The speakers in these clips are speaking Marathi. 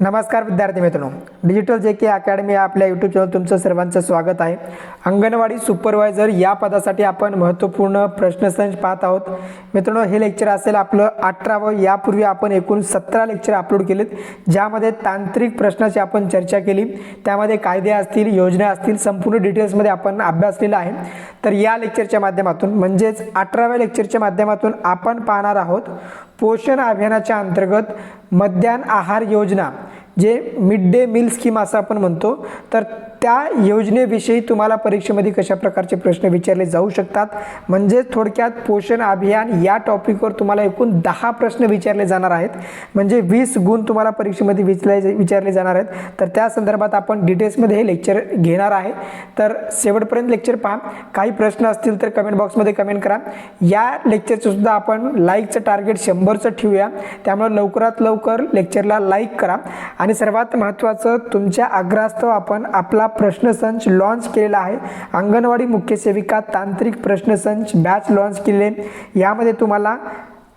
नमस्कार विद्यार्थी मित्रांनो. डिजिटल जे के अकॅडमी आपल्या यूट्यूब चॅनल तुमचं सर्वांचं स्वागत आहे. अंगणवाडी सुपरवायझर या पदासाठी आपण महत्त्वपूर्ण प्रश्नसंच पाहत आहोत. मित्रांनो हे लेक्चर असेल आपलं अठरावं. यापूर्वी आपण एकूण सतरा लेक्चर अपलोड केलेत ज्यामध्ये तांत्रिक प्रश्नाची आपण चर्चा केली. त्यामध्ये कायदे असतील योजना असतील संपूर्ण डिटेल्समध्ये आपण अभ्यासलेला आहे. तर या लेक्चरच्या माध्यमातून म्हणजेच अठराव्या लेक्चरच्या माध्यमातून आपण पाहणार आहोत पोषण अभियानाच्या अंतर्गत मध्यान्ह आहार योजना जे मिड डे मील स्कीम असं आपण म्हणतो तर त्या योजनेविषयी तुम्हाला परीक्षेमध्ये कशा प्रकारचे प्रश्न विचारले जाऊ शकतात? म्हणजेच थोडक्यात पोषण अभियान या टॉपिकवर तुम्हाला एकूण दहा प्रश्न विचारले जाणार आहेत. म्हणजे वीस गुण तुम्हाला परीक्षेमध्ये विचारले विचारले जाणार आहेत. तर त्या संदर्भात आपण डिटेल्समध्ये हे लेक्चर घेणार आहे. तर शेवटपर्यंत लेक्चर पहा. काही प्रश्न असतील तर कमेंट बॉक्समध्ये कमेंट करा. या लेक्चरचं सुद्धा आपण लाईकचं टार्गेट शंभरचं ठेवूया. त्यामुळे लवकरात लवकर लेक्चरला लाईक करा. आणि सर्वात महत्त्वाचं तुमच्या आग्रहास्तव आपण आपला प्रश्नसंच लॉन्च केलेला आहे. अंगणवाडी मुख्य सेविका तांत्रिक प्रश्नसंच बॅच लॉन्च केले यामध्ये तुम्हाला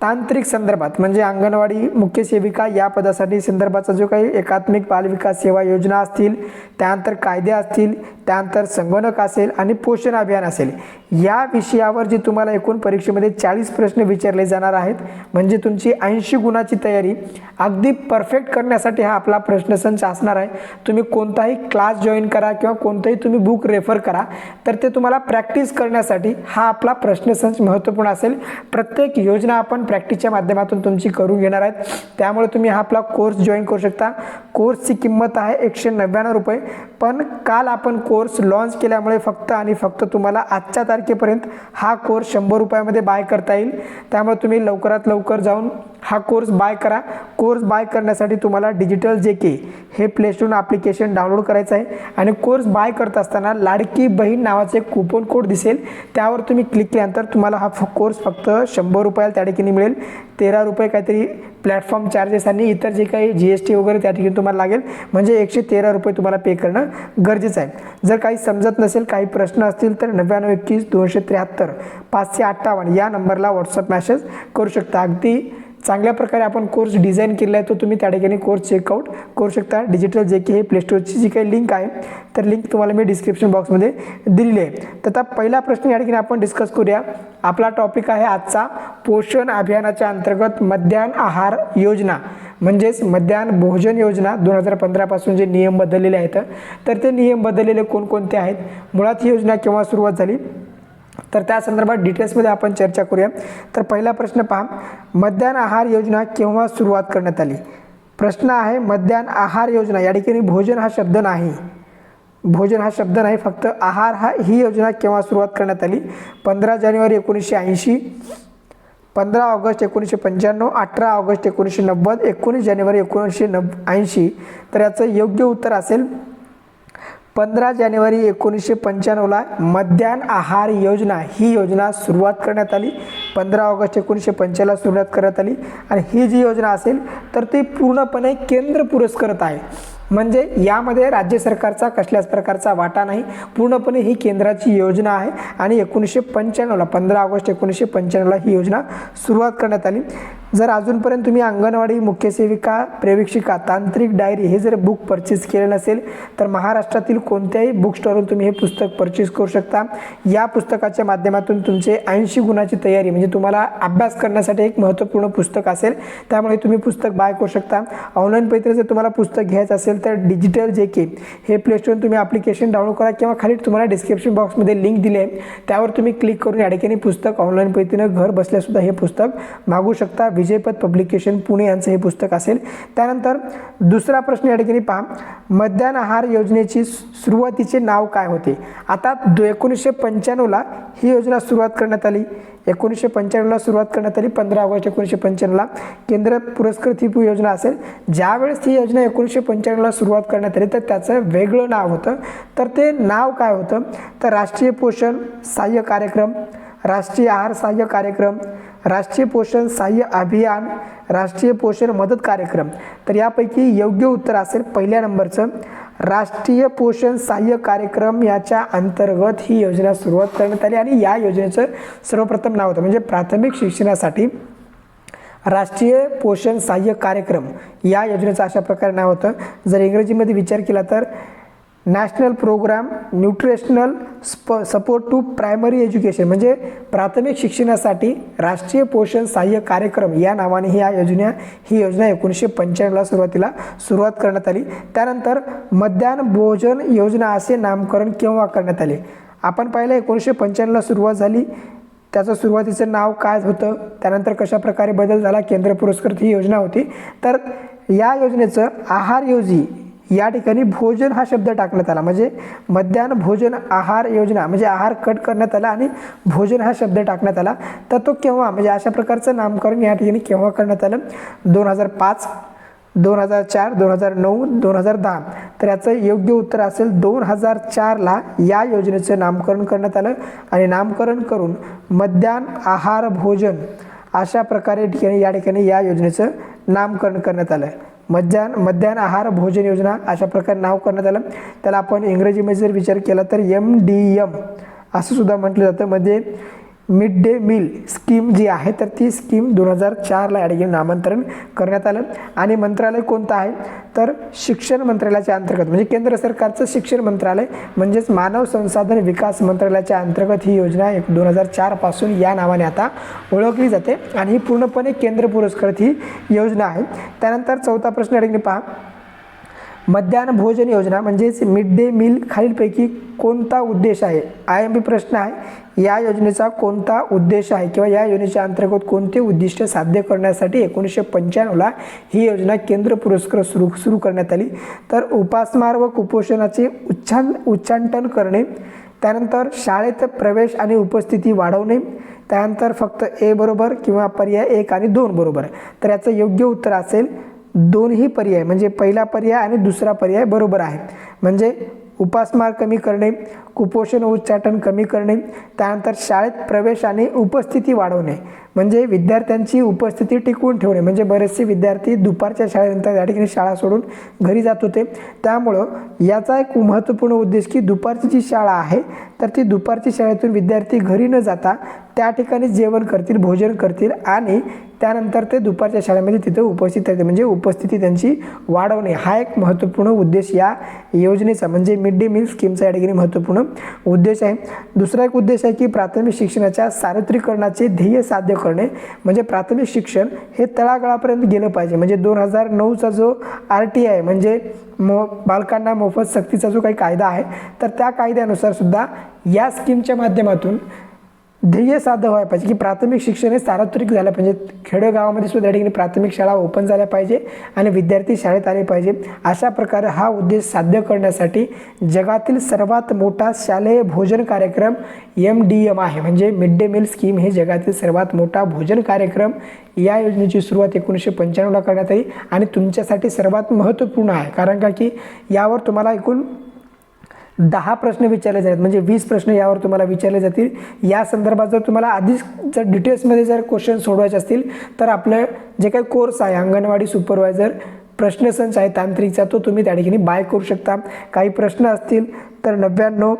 तांत्रिक संदर्भात म्हणजे अंगणवाडी मुख्य सेविका या पदासाठी संदर्भाचा जो काही एकात्मिक बालविकास सेवा योजना असतील त्यानंतर कायदे असतील त्यानंतर संगणक असेल आणि पोषण अभियान असेल या विषयावर जे तुम्हाला एकूण परीक्षेमध्ये चाळीस प्रश्न विचारले जाणार आहेत म्हणजे तुमची ऐंशी गुणाची तयारी अगदी परफेक्ट करण्यासाठी हा आपला प्रश्नसंच असणार आहे. तुम्ही कोणताही क्लास जॉईन करा किंवा कोणताही तुम्ही बुक रेफर करा तर ते तुम्हाला प्रॅक्टिस करण्यासाठी हा आपला प्रश्नसंच महत्त्वपूर्ण असेल. प्रत्येक योजना आपण प्रॅक्टिसच्या माध्यमातून तुमची करून घेणार आहेत. त्यामुळे तुम्ही हा आपला कोर्स जॉईन करू शकता. कोर्सची किंमत आहे एकशे नव्याण्णव रुपये. पण काल आपण कोर्स लॉन्च केल्यामुळे फक्त आणि फक्त तुम्हाला आजच्या तारखेपर्यंत हा कोर्स शंभर रुपयामध्ये बाय करता येईल. त्यामुळे तुम्ही लवकरात लवकर जाऊन हा कोर्स बाय करा. कोर्स बाय करण्यासाठी तुम्हाला डिजिटल जे के हे प्लेस्टोर ॲप्लिकेशन डाउनलोड करायचं आहे. आणि कोर्स बाय करत असताना लाडकी बहीण नावाचे एक कुपन कोड दिसेल. त्यावर तुम्ही क्लिक केल्यानंतर तुम्हाला हा फ- कोर्स फक्त शंभर रुपयाला त्या ठिकाणी मिळेल. तेरा रुपये काहीतरी प्लॅटफॉर्म चार्जेस आणि इतर जे काही जी एस टी वगैरे त्या ठिकाणी तुम्हाला लागेल. म्हणजे एकशे तेरा रुपये तुम्हाला पे करणं गरजेचं आहे. जर काही समजत नसेल काही प्रश्न असतील तर नव्याण्णव एकवीस दोनशे त्र्याहत्तर पाचशे अठ्ठावन्न या नंबरला व्हॉट्सअप मॅसेज करू शकता. अगदी चांगल्या प्रकारे आपण कोर्स डिझाईन केला आहे तो तुम्ही त्या ठिकाणी कोर्स चेकआउट करू शकता डिजिटल जे की हे प्लेस्टोरची जी काही लिंक आहे तर लिंक तुम्हाला मी डिस्क्रिप्शन बॉक्समध्ये दिलेली आहे. तर आता पहिला प्रश्न या ठिकाणी आपण डिस्कस करूया. आपला टॉपिक आहे आजचा पोषण अभियानाच्या अंतर्गत मध्यान्ह आहार योजना म्हणजेच मध्यान्ह भोजन योजना दोन हजार पंधरापासून जे नियम बदललेले आहेत. तर ते नियम बदललेले कोणकोणते आहेत? मुळात ही योजना केव्हा सुरुवात झाली? तर त्या संदर्भात डिटेल्समध्ये आपण चर्चा करूया. तर पहिला प्रश्न पहा मध्यान आहार योजना केव्हा सुरुवात करण्यात आली? प्रश्न आहे मध्यान आहार योजना या ठिकाणी भोजन हा शब्द नाही. भोजन हा शब्द नाही फक्त आहार हा ही योजना केव्हा सुरुवात करण्यात आली? पंधरा जानेवारी एकोणीसशे ऐंशी पंधरा ऑगस्ट एकोणीसशे पंच्याण्णव अठरा ऑगस्ट एकोणीसशे नव्वद एकोणीस जानेवारी एकोणीसशे नव्व ऐंशी तर याचं योग्य उत्तर असेल पंधरा जानेवारी एकोणीसशे पंच्याण्णवला मध्यान्ह आहार योजना ही योजना सुरुवात करण्यात आली. पंधरा ऑगस्ट एकोणीसशे पंच्याण्णवला सुरुवात करण्यात आली. आणि ही जी योजना असेल तर ती पूर्णपणे केंद्र पुरस्कृत आहे. म्हणजे यामध्ये राज्य सरकारचा कसल्याच प्रकारचा वाटा नाही. पूर्णपणे ही केंद्राची योजना आहे आणि एकोणीसशे पंच्याण्णवला पंधरा ऑगस्ट एकोणीसशे पंच्याण्णवला ही योजना सुरुवात करण्यात आली. जर अजूनपर्यंत तुम्ही अंगणवाडी मुख्य सेविका तांत्रिक डायरी हे जर बुक परचेस केले नसेल तर महाराष्ट्रातील कोणत्याही बुकस्टोरवरून तुम्ही हे पुस्तक परचेस करू शकता. या पुस्तकाच्या माध्यमातून तुमचे ऐंशी गुणाची तयारी म्हणजे तुम्हाला अभ्यास करण्यासाठी एक महत्त्वपूर्ण पुस्तक असेल त्यामुळे तुम्ही पुस्तक बाय करू शकता. ऑनलाईन पैत्र जर तुम्हाला पुस्तक घ्यायचं असेल तर डिजिटल जे के हे प्लेस्टोरवरून तुम्ही ॲप्लिकेशन डाउनलोड करा किंवा खाली तुम्हाला डिस्क्रिप्शन बॉक्समध्ये लिंक दिली आहे. त्यावर तुम्ही क्लिक करून या ठिकाणी पुस्तक ऑनलाईन पद्धतीनं घर बसल्यासुद्धा हे पुस्तक मागू शकता. विजयपद पब्लिकेशन पुणे यांचं हे पुस्तक असेल. त्यानंतर दुसरा प्रश्न या ठिकाणी पहा. मध्यान आहार योजनेची सुरुवातीचे नाव काय होते? आता दो एकोणीसशे पंच्याण्णवला ही योजना सुरुवात करण्यात आली. एकोणीसशे पंच्याण्णवला सुरुवात करण्यात आली. पंधरा ऑगस्ट एकोणीसशे पंच्याण्णवला केंद्र पुरस्कृत ही योजना असेल. ज्यावेळेस ही योजना एकोणीसशे पंच्याण्णवला सुरुवात करण्यात आली तर त्याचं वेगळं नाव होतं. तर ते नाव काय होतं? तर राष्ट्रीय पोषण सहाय्य कार्यक्रम राष्ट्रीय आहार सहाय्य कार्यक्रम राष्ट्रीय पोषण सहाय्य अभियान राष्ट्रीय पोषण मदत कार्यक्रम. तर यापैकी योग्य उत्तर असेल पहिल्या नंबरचं. राष्ट्रीय पोषण सहाय्य कार्यक्रम याच्या अंतर्गत ही योजना सुरुवात करण्यात आली आणि या योजनेचं सर्वप्रथम नाव होतं म्हणजे प्राथमिक शिक्षणासाठी राष्ट्रीय पोषण सहाय्य कार्यक्रम. या योजनेचं अशा प्रकारे नाव होतं. जर इंग्रजीमध्ये विचार केला तर national program nutritional sup support to primary education म्हणजे प्राथमिक शिक्षणासाठी राष्ट्रीय पोषण सहाय्य कार्यक्रम या नावाने ही या योजना ही योजना एकोणीसशे पंच्याण्णवला सुरुवातीला सुरुवात करण्यात आली. त्यानंतर मध्यान्ह भोजन योजना असे नामकरण केव्हा करण्यात आले? आपण पाहिलं एकोणीसशे पंच्याण्णवला सुरुवात झाली. त्याचं सुरुवातीचं नाव काय होतं? त्यानंतर कशाप्रकारे बदल झाला? केंद्र पुरस्कृत ही योजना होती. तर या योजनेचं आहार योजी या ठिकाणी भोजन हा शब्द टाकण्यात आला. म्हणजे मध्यान्ह भोजन आहार योजना म्हणजे आहार कट करण्यात आला आणि भोजन हा शब्द टाकण्यात आला. तर तो केव्हा म्हणजे अशा प्रकारचं नामकरण या ठिकाणी केव्हा करण्यात आलं? दोन हजार पाच दोन हजार चार दोन हजार नऊ दोन हजार दहा. तर याचं योग्य उत्तर असेल दोन हजार चारला या योजनेचं नामकरण करण्यात आलं. आणि नामकरण करून मध्यान्ह आहार भोजन अशा प्रकारे ठिकाणी या ठिकाणी या योजनेचं नामकरण करण्यात आलं. मध्यान मध्यान्ह आहार भोजन योजना अशा प्रकारे नाव करण्यात आलं. त्याला आपण इंग्रजीमध्ये जर विचार केला तर एम डी एम असं सुद्धा म्हटलं जातं. मध्ये मिड डे मील स्कीम जी आहे तर ती स्कीम दोन हजार चारला या नामांतरण करण्यात आलं. आणि मंत्रालय कोणतं आहे? तर शिक्षण मंत्रालयाच्या अंतर्गत म्हणजे केंद्र सरकारचं शिक्षण मंत्रालय म्हणजेच मानव संसाधन विकास मंत्रालयाच्या अंतर्गत ही योजना एक दोन हजार चारपासून या नावाने आता ओळखली जाते. आणि ही पूर्णपणे केंद्र पुरस्कृत ही योजना आहे. त्यानंतर चौथा प्रश्न या पहा. मध्यान्ह भोजन योजना म्हणजेच मिड डे मील खालीलपैकी कोणता उद्देश आहे? आय एम पी प्रश्न आहे. या योजनेचा कोणता उद्देश आहे किंवा या योजनेच्या अंतर्गत कोणते उद्दिष्ट साध्य करण्यासाठी एकोणीसशे पंच्याण्णवला ही योजना केंद्र पुरस्कार सुरू सुरू करण्यात आली. तर उपासमार व कुपोषणाचे उच्छान उच्चांटन करणे त्यानंतर शाळेत प्रवेश आणि उपस्थिती वाढवणे त्यानंतर फक्त ए बरोबर किंवा पर्याय एक आणि दोन बरोबर. तर याचं योग्य उत्तर असेल दोन्ही पर्याय म्हणजे पहिला पर्याय आणि दुसरा पर्याय बरोबर आहे म्हणजे उपासमार कमी करणे कुपोषण उच्चाटन कमी करणे त्यानंतर शाळेत प्रवेश आणि उपस्थिती वाढवणे म्हणजे विद्यार्थ्यांची उपस्थिती टिकवून ठेवणे म्हणजे बरेचसे विद्यार्थी दुपारच्या शाळेनंतर या ठिकाणी शाळा सोडून घरी जात होते. त्यामुळं याचा एक महत्त्वपूर्ण उद्देश की दुपारची जी शाळा आहे तर ती दुपारची शाळेतून विद्यार्थी घरी न जाता त्या ठिकाणी जेवण करतील भोजन करतील आणि त्यानंतर ते दुपारच्या शाळेमध्ये तिथं उपस्थित राहते म्हणजे उपस्थिती त्यांची वाढवणे हा एक महत्त्वपूर्ण उद्देश या योजनेचा. म्हणजे मिड डे मील स्कीमचा या ठिकाणी महत्त्वपूर्ण उद्देश आहे. दुसरा एक उद्देश आहे की प्राथमिक शिक्षणाच्या सार्वत्रिकरणाचे ध्येय साध्य करणे. म्हणजे प्राथमिक शिक्षण हे तळागाळापर्यंत गेलं पाहिजे. म्हणजे दोन हजार नऊचा जो आर टी आय म्हणजे मो बालकांना मोफत सक्तीचा जो काही कायदा आहे तर त्या कायद्यानुसार सुद्धा या स्कीमच्या माध्यमातून ध्येय साध्य व्हायला पाहिजे की प्राथमिक शिक्षण हे सार्वत्रिक झालं पाहिजे. खेडेगावामध्ये सुद्धा या ठिकाणी प्राथमिक शाळा ओपन झाल्या पाहिजे आणि विद्यार्थी शाळेत आले पाहिजे. अशा प्रकारे हा उद्देश साध्य करण्यासाठी जगातील सर्वात मोठा शालेय भोजन कार्यक्रम एम डी एम आहे. म्हणजे मिड डे मील स्कीम हे जगातील सर्वात मोठा भोजन कार्यक्रम या योजनेची सुरुवात एकोणीसशे पंच्याण्णवला करण्यात आली आणि तुमच्यासाठी सर्वात महत्त्वपूर्ण आहे. कारण का की यावर तुम्हाला एकूण दहा प्रश्न विचारले जातात. म्हणजे वीस प्रश्न यावर तुम्हाला विचारले जातील. या संदर्भात जर तुम्हाला आधीच जर डिटेल्समध्ये जर क्वेश्चन सोडवायचे असतील तर आपलं जे काही कोर्स आहे अंगणवाडी सुपरवायझर प्रश्नसंच आहे तांत्रिकचा तो तुम्ही त्या ठिकाणी बाय करू शकता. काही प्रश्न असतील तर नव्याण्णव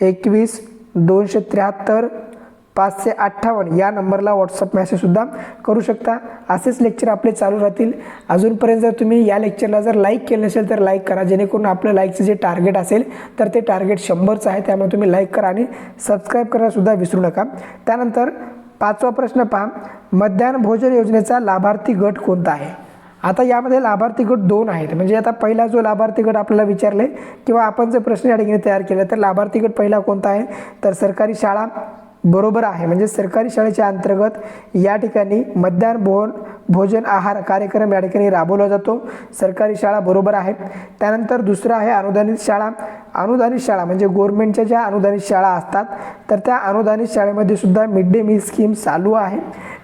एकवीस दोनशे त्र्याहत्तर पाचशे अठ्ठावन्न. या नंबरला व्हॉट्सअप मेसेजसुद्धा करू शकता. असेच लेक्चर आपले चालू राहतील. अजूनपर्यंत जर तुम्ही या लेक्चरला जर लाईक केलं नसेल तर लाईक करा. जेणेकरून आपलं लाईकचं जे टार्गेट असेल तर ते टार्गेट शंभरचं आहे. त्यामुळे तुम्ही लाईक करा आणि सबस्क्राईब करायलासुद्धा विसरू नका. त्यानंतर पाचवा प्रश्न पहा. मध्यान्ह भोजन योजनेचा लाभार्थी गट कोणता आहे? आता यामध्ये लाभार्थी गट दोन आहेत. म्हणजे आता पहिला जो लाभार्थी गट आपल्याला विचारले किंवा आपण जर प्रश्न या ठिकाणी तयार केला तर लाभार्थी गट पहिला कोणता आहे? तर सरकारी शाळा बरोबर आहे. म्हणजे सरकारी शाळेच्या अंतर्गत या ठिकाणी मध्यान्ह भोन भोजन आहार कार्यक्रम या ठिकाणी राबवला जातो. सरकारी शाळा बरोबर आहे त्यानंतर दुसरं आहे अनुदानित शाळा. अनुदानित शाळा म्हणजे गोरमेंटच्या ज्या अनुदानित शाळा असतात तर त्या अनुदानित शाळेमध्ये सुद्धा मिड डे मील स्कीम चालू आहे.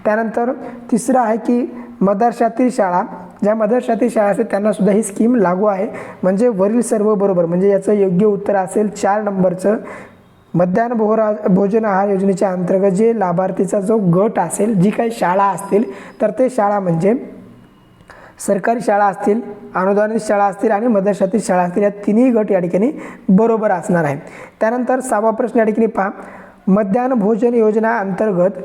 त्यानंतर तिसरं आहे की मदरशातील शाळा. ज्या मदरशातील शाळा असतील त्यांनासुद्धा ही स्कीम लागू आहे. म्हणजे वरील सर्व बरोबर म्हणजे याचं योग्य उत्तर असेल चार नंबरचं मध्यान्ह भोरा भोजन आहार योजनेच्या अंतर्गत जे लाभार्थीचा जो गट असेल जी काही शाळा असतील तर ते शाळा म्हणजे सरकारी शाळा असतील अनुदानित शाळा असतील आणि मदरशातील शाळा असतील या तिन्ही गट या ठिकाणी बरोबर असणार आहे त्यानंतर सहावा प्रश्न या ठिकाणी पहा. मध्यान्ह भोजन योजना अंतर्गत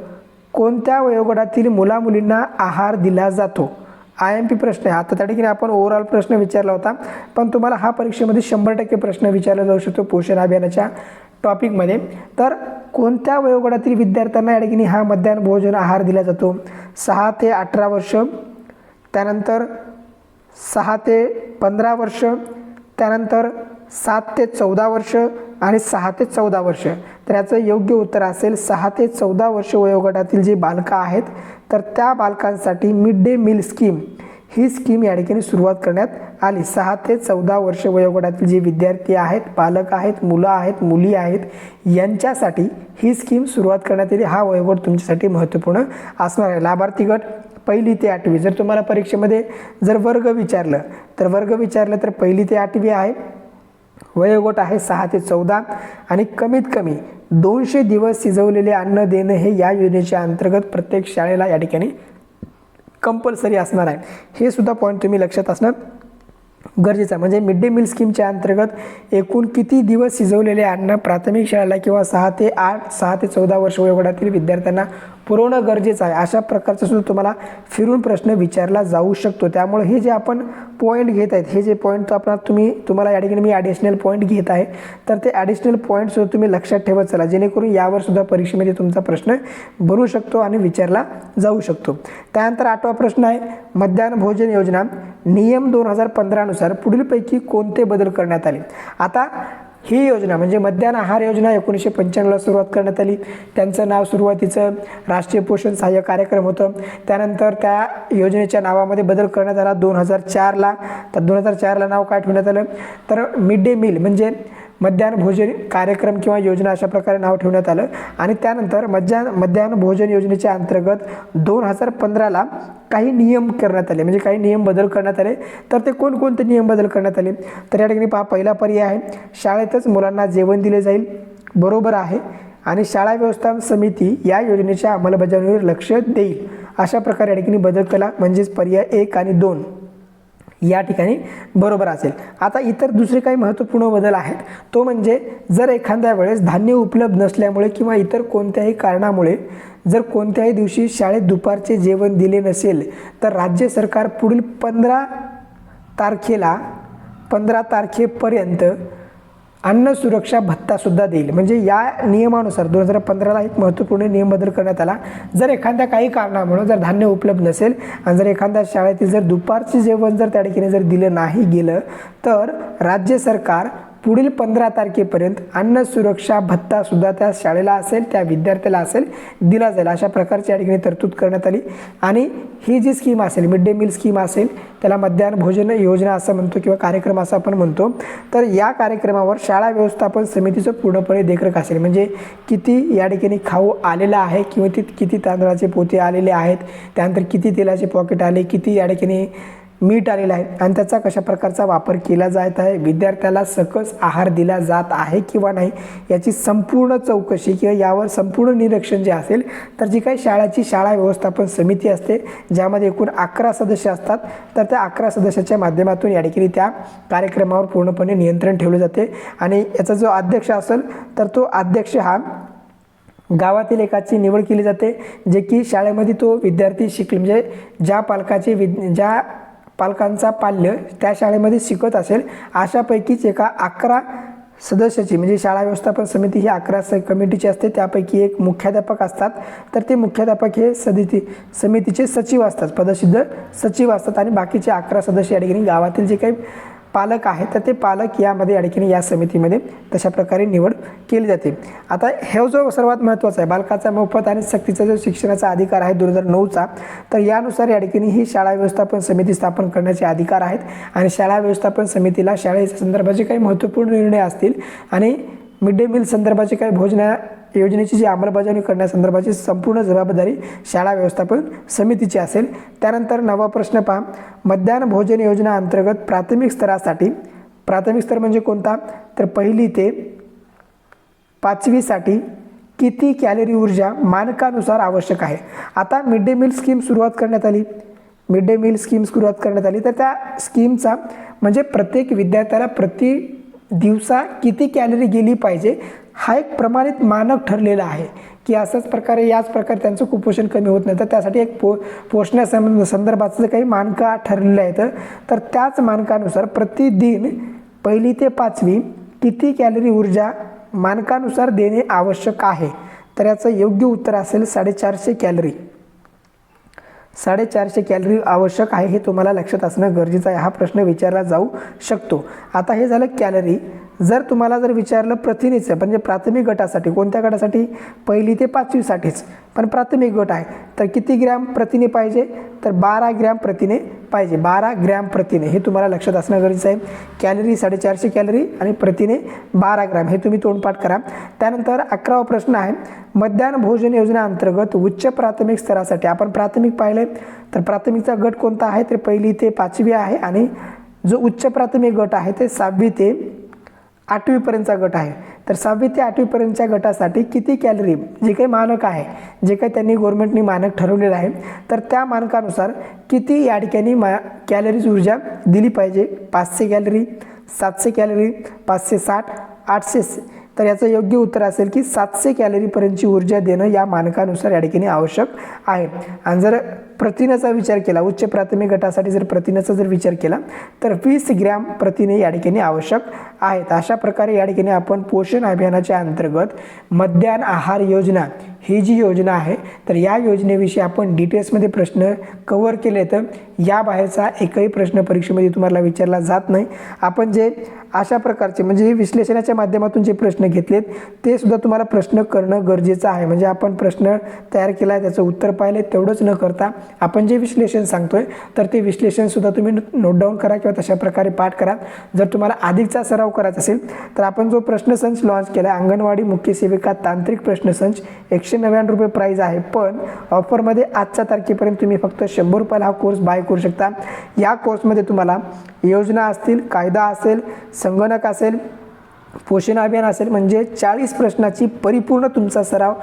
कोणत्या वयोगटातील मुलामुलींना आहार दिला जातो? आय एम पी प्रश्न आहे. आता त्या ठिकाणी आपण ओव्हरऑल प्रश्न विचारला होता पण तुम्हाला हा परीक्षेमध्ये शंभर टक्के प्रश्न विचारला जाऊ शकतो. पोषण अभियानाच्या टॉपिकमध्ये तर कोणत्या वयोगटातील विद्यार्थ्यांना या ठिकाणी हा मध्यान्ह भोजन आहार दिला जातो? सहा ते अठरा वर्ष त्यानंतर सहा ते पंधरा वर्ष त्यानंतर सात ते चौदा वर्ष आणि सहा ते चौदा वर्ष. तर याचं योग्य उत्तर असेल सहा ते चौदा वर्ष वयोगटातील जे बालकं आहेत तर त्या बालकांसाठी मिड डे मील स्कीम ही स्कीम या ठिकाणी सुरुवात करण्यात आली. सहा ते चौदा वर्ष वयोगटातील जे विद्यार्थी आहेत पालक आहेत मुलं आहेत मुली आहेत यांच्यासाठी ही स्कीम सुरुवात करण्यात आली हा वयोगट तुमच्यासाठी महत्त्वपूर्ण असणार आहे. लाभार्थी गट पहिली ते आठवी. जर तुम्हाला परीक्षेमध्ये जर वर्ग विचारलं तर वर्ग विचारलं तर पहिली ते आठवी आहे. वयोगट आहे सहा ते चौदा आणि कमीत कमी दोनशे दिवस शिजवलेले अन्न देणं हे या योजनेच्या अंतर्गत प्रत्येक शाळेला या ठिकाणी कंपल्सरी असणार आहे. हे सुद्धा पॉईंट तुम्ही लक्षात असणं गरजेचं आहे. म्हणजे मिड डे मील स्कीमच्या अंतर्गत एकूण किती दिवस शिजवलेले अन्न प्राथमिक शाळेला किंवा सहा ते आठ सहा ते चौदा वर्ष वयोगटातील विद्यार्थ्यांना पुरवणं गरजेचं आहे. अशा प्रकारचा सुद्धा तुम्हाला फिरून प्रश्न विचारला जाऊ शकतो. त्यामुळे हे जे आपण पॉईंट घेत आहेत हे जे पॉईंट आपण तुम्ही तुम्हाला या ठिकाणी मी ॲडिशनल पॉईंट घेत आहे. तर ते ॲडिशनल पॉईंटसुद्धा तुम्ही लक्षात ठेवत चला. जेणेकरून यावर सुद्धा परीक्षेमध्ये तुमचा प्रश्न बनू शकतो आणि विचारला जाऊ शकतो. त्यानंतर आठवा प्रश्न आहे मध्यान्ह भोजन योजना नियम दोन हजार पंधरानुसार पुढीलपैकी कोणते बदल करण्यात आले? आता ही योजना म्हणजे मध्यान्ह आहार योजना एकोणीसशे पंच्याण्णवला सुरुवात करण्यात आली. त्यांचं नाव सुरुवातीचं राष्ट्रीय पोषण सहाय्य कार्यक्रम होतं. त्यानंतर त्या योजनेच्या नावामध्ये बदल करण्यात आला दोन हजार चारला. तर दोन हजार चारला नाव काय ठेवण्यात आलं? तर मिड डे मील म्हणजे मध्यान्ह भोजन कार्यक्रम किंवा योजना अशा प्रकारे नाव ठेवण्यात आलं. आणि त्यानंतर मध्यान मध्यान्ह भोजन योजनेच्या अंतर्गत दोन हजार पंधराला काही नियम करण्यात आले. म्हणजे काही नियम बदल करण्यात आले. तर ते कोणकोणते नियम बदल करण्यात आले? तर या ठिकाणी पहा पहिला पर्याय आहे शाळेतच मुलांना जेवण दिले जाईल. बरोबर आहे. आणि शाळा व्यवस्थापन समिती या योजनेच्या अंमलबजावणीवर लक्ष देईल. अशा प्रकारे या ठिकाणी बदल केला. म्हणजेच पर्याय एक आणि दोन. या ठिकाणी बरोबर असेल. आता इतर दुसरे काही महत्त्वपूर्ण बदल आहेत. तो म्हणजे जर एखाद्या वेळेस धान्य उपलब्ध नसल्यामुळे किंवा इतर कोणत्याही कारणामुळे जर कोणत्याही दिवशी शाळेत दुपारचे जेवण दिले नसेल तर राज्य सरकार पुढील पंधरा तारखेला पंधरा तारखेपर्यंत अन्न सुरक्षा भत्तासुद्धा देईल. म्हणजे या नियमानुसार दोन हजार पंधराला एक महत्त्वपूर्ण नियम बदल करण्यात आला. जर एखाद्या काही कारणामुळे जर धान्य उपलब्ध नसेल आणि जर एखाद्या शाळेतील जर दुपारचे जेवण जर त्या ठिकाणी जर दिलं नाही गेलं तर राज्य सरकार पुढील पंधरा तारखेपर्यंत अन्न सुरक्षा भत्तासुद्धा त्या शाळेला असेल त्या विद्यार्थ्याला असेल दिला जाईल. अशा प्रकारची या ठिकाणी तरतूद करण्यात आली. आणि ही जी स्कीम असेल मिड डे मील स्कीम असेल त्याला मध्यान्ह भोजन योजना असं म्हणतो किंवा कार्यक्रम असं आपण म्हणतो. तर या कार्यक्रमावर शाळा व्यवस्थापन समितीचं पूर्णपणे देखरेख असेल. म्हणजे किती या ठिकाणी खाऊ आलेला आहे किंवा ती किती तांदळाचे पोते आलेले आहेत त्यानंतर किती तेलाचे पॉकेट आले किती या ठिकाणी मीठ आलेलं आहे. आणि त्याचा कशा प्रकारचा वापर केला जात आहे? विद्यार्थ्याला सकस आहार दिला जात आहे किंवा नाही याची संपूर्ण चौकशी किंवा यावर संपूर्ण निरीक्षण जे असेल तर जी काही शाळेची शाळा व्यवस्थापन समिती असते ज्यामध्ये एकूण अकरा सदस्य असतात तर त्या अकरा सदस्याच्या माध्यमातून या ठिकाणी त्या कार्यक्रमावर पूर्णपणे नियंत्रण ठेवले जाते. आणि याचा जो अध्यक्ष असेल तर तो अध्यक्ष हा गावातील एकाची निवड केली जाते जे की शाळेमध्ये तो विद्यार्थी शिकले म्हणजे ज्या पालकाचे विद ज्या पालकांचा पाल्य त्या शाळेमध्ये शिकत असेल अशापैकीच एका अकरा सदस्याची म्हणजे शाळा व्यवस्थापन समिती ही अकरा स कमिटीची असते त्यापैकी एक मुख्याध्यापक असतात. तर ते मुख्याध्यापक हे सदिती समितीचे सचिव असतात पदसिद्ध सचिव असतात आणि बाकीचे अकरा सदस्य या ठिकाणी गावातील जे काही पालक आहेत तर ते पालक यामध्ये या या समितीमध्ये तशा प्रकारे निवड केली जाते. आता हे जो सर्वात महत्त्वाचा आहे बालकाचा मोफत आणि सक्तीचा जो शिक्षणाचा अधिकार आहे दोन हजार नऊचा तर यानुसार या ठिकाणी ही शाळा व्यवस्थापन समिती स्थापन करण्याचे अधिकार आहेत आणि शाळा व्यवस्थापन समितीला शाळेच्या संदर्भाचे काही महत्त्वपूर्ण निर्णय असतील आणि मिड डे मील संदर्भाचे काही भोजना योजनेची जी अंमलबजावणी करण्यासंदर्भाची संपूर्ण जबाबदारी शाळा व्यवस्थापन समितीची असेल. त्यानंतर नवा प्रश्न पहा. मध्यान्ह भोजन योजना अंतर्गत प्राथमिक स्तरासाठी प्राथमिक स्तर म्हणजे कोणता? तर पहिली ते पाचवीसाठी किती कॅलरी ऊर्जा मानकानुसार आवश्यक आहे? आता मिड डे मील स्कीम सुरुवात करण्यात आली. मिड डे मील स्कीम सुरुवात करण्यात आली. तर त्या स्कीमचा म्हणजे प्रत्येक विद्यार्थ्याला प्रति दिवसा किती कॅलरी गेली पाहिजे? हा एक प्रमाणित मानक ठरलेला आहे की असंच प्रकारे याच प्रकारे त्यांचं कुपोषण कमी होत नाही. तर त्यासाठी एक पो पोषणासंबंध संदर्भाचं काही मानकं ठरलेलं आहेत तर त्याच मानकानुसार प्रतिदिन पहिली ते पाचवी किती कॅलरी ऊर्जा मानकानुसार देणे आवश्यक आहे? तर याचं योग्य उत्तर असेल साडेचारशे कॅलरी. साडेचारशे कॅलरी आवश्यक आहे हे तुम्हाला लक्षात असणं गरजेचं आहे. हा प्रश्न विचारला जाऊ शकतो. आता हे झालं कॅलरी. जर तुम्हाला जर विचारलं प्रथिनेचं म्हणजे प्राथमिक गटासाठी कोणत्या गटासाठी? पहिली ते पाचवीसाठीच. पण प्राथमिक गट आहे. तर किती ग्रॅम प्रथिने पाहिजे? तर बारा ग्रॅम प्रथिने पाहिजे. बारा ग्रॅम प्रथिने. हे तुम्हाला लक्षात असणं गरजेचं आहे. कॅलरी साडेचारशे कॅलरी आणि प्रथिने बारा ग्रॅम. हे तुम्ही तोंडपाठ करा. त्यानंतर अकरावा प्रश्न आहे. मध्यान्ह भोजन योजनेअंतर्गत उच्च प्राथमिक स्तरासाठी आपण प्राथमिक पाहिले तर प्राथमिकचा गट कोणता आहे? तर पहिली ते पाचवी आहे आणि जो उच्च प्राथमिक गट आहे ते सहावी ते आठवीपर्यंतचा गट आहे. तर सहावी ते आठवीपर्यंतच्या गटासाठी किती कॅलरी जे काही मानक आहे जे काही त्यांनी गव्हर्मेंटनी मानक ठरवलेलं आहे तर त्या मानकानुसार किती या ठिकाणी मा कॅलरीज ऊर्जा दिली पाहिजे? पाचशे कॅलरी सातशे कॅलरी पाचशे साठ आठशे तर याचं योग्य उत्तर असेल की सातशे कॅलरीपर्यंतची ऊर्जा देणं या मानकानुसार या ठिकाणी आवश्यक आहे. आणि जर प्रथिनेचा विचार केला. उच्च प्राथमिक गटासाठी जर प्रथिनाचा जर विचार केला तर वीस ग्रॅम प्रथिने या ठिकाणी आवश्यक आहेत. अशा प्रकारे या ठिकाणी आपण पोषण अभियानाच्या अंतर्गत मध्यान्ह आहार योजना ही जी योजना आहे तर या योजनेविषयी आपण डिटेल्समध्ये प्रश्न कवर केले तर या बाहेरचा एकही प्रश्न परीक्षेमध्ये तुम्हाला विचारला जात नाही. आपण जे अशा प्रकारचे म्हणजे हे विश्लेषणाच्या माध्यमातून जे प्रश्न घेतलेत ते सुद्धा तुम्हाला प्रश्न करणं गरजेचं आहे. म्हणजे आपण प्रश्न तयार केला त्याचं उत्तर पाहिले तेवढंच न करता आपण जे विश्लेषण सांगतोय तर ते विश्लेषणसुद्धा तुम्ही नोट डाऊन करा किंवा तशा प्रकारे पाठ करा. जर तुम्हाला अधिकचा सराव करायचा असेल तर आपण जो प्रश्नसंच लॉन्च केला आहे अंगणवाडी मुख्य सेविका तांत्रिक प्रश्नसंच एकशे नव्याण्णव रुपये प्राईज आहे. पण ऑफरमध्ये आजच्या तारखेपर्यंत तुम्ही फक्त शंभर रुपयाला हा कोर्स बाय करू शकता. या कोर्समध्ये तुम्हाला योजना असतील कायदा असेल संगणक असेल पोषण अभियान असेल म्हणजे चाळीस प्रश्नाची परिपूर्ण तुमचा सराव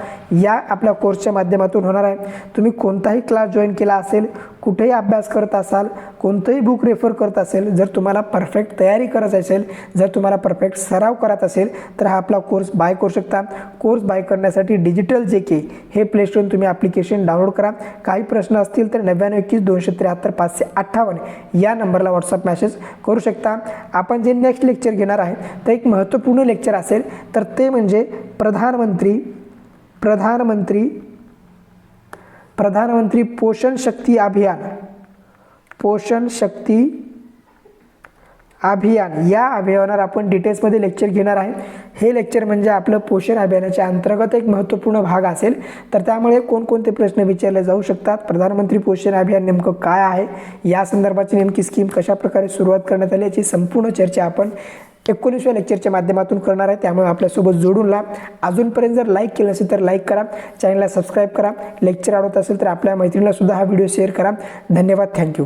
या आपल्या कोर्सच्या माध्यमातून होणार आहे. तुम्ही कोणताही क्लास जॉईन केला असेल कुठेही अभ्यास करत असाल कोणतंही बुक रेफर करत असेल जर तुम्हाला परफेक्ट तयारी करत असेल जर तुम्हाला परफेक्ट सराव करत असेल तर हा आपला कोर्स बाय करू शकता. कोर्स बाय करण्यासाठी डिजिटल जे के हे प्लेस्टोरून तुम्ही ॲप्लिकेशन डाउनलोड करा. काही प्रश्न असतील तर नव्याण्णव एकवीस दोनशे त्र्याहत्तर पाचशे अठ्ठावन्न या नंबरला व्हॉट्सअप मॅसेज करू शकता. आपण जे नेक्स्ट लेक्चर घेणार आहे तर एक महत्त्वपूर्ण लेक्चर असेल तर ते म्हणजे प्रधानमंत्री प्रधानमंत्री प्रधानमंत्री पोषण शक्ती अभियान। पोषण शक्ती अभियान या अभियानावर आपण डिटेल्समध्ये लेक्चर घेणार आहे. हे लेक्चर म्हणजे आपलं पोषण अभियानाच्या अंतर्गत एक महत्त्वपूर्ण भाग असेल. तर त्यामुळे कोणकोणते प्रश्न विचारले जाऊ शकतात? प्रधानमंत्री पोषण अभियान नेमकं काय आहे? या संदर्भाची नेमकी स्कीम कशाप्रकारे सुरुवात करण्यात आली याची संपूर्ण चर्चा आपण एकोणीसव्या लेक्चरच्या माध्यमातून करणार आहे. त्यामुळे आपल्यासोबत जोडून ला अजूनपर्यंत जर लाईक केलं असेल तर लाईक करा. चॅनलला सबस्क्राईब करा. लेक्चर आवडत असेल तर आपल्या मैत्रिणीला सुद्धा हा व्हिडिओ शेअर करा. धन्यवाद. थँक्यू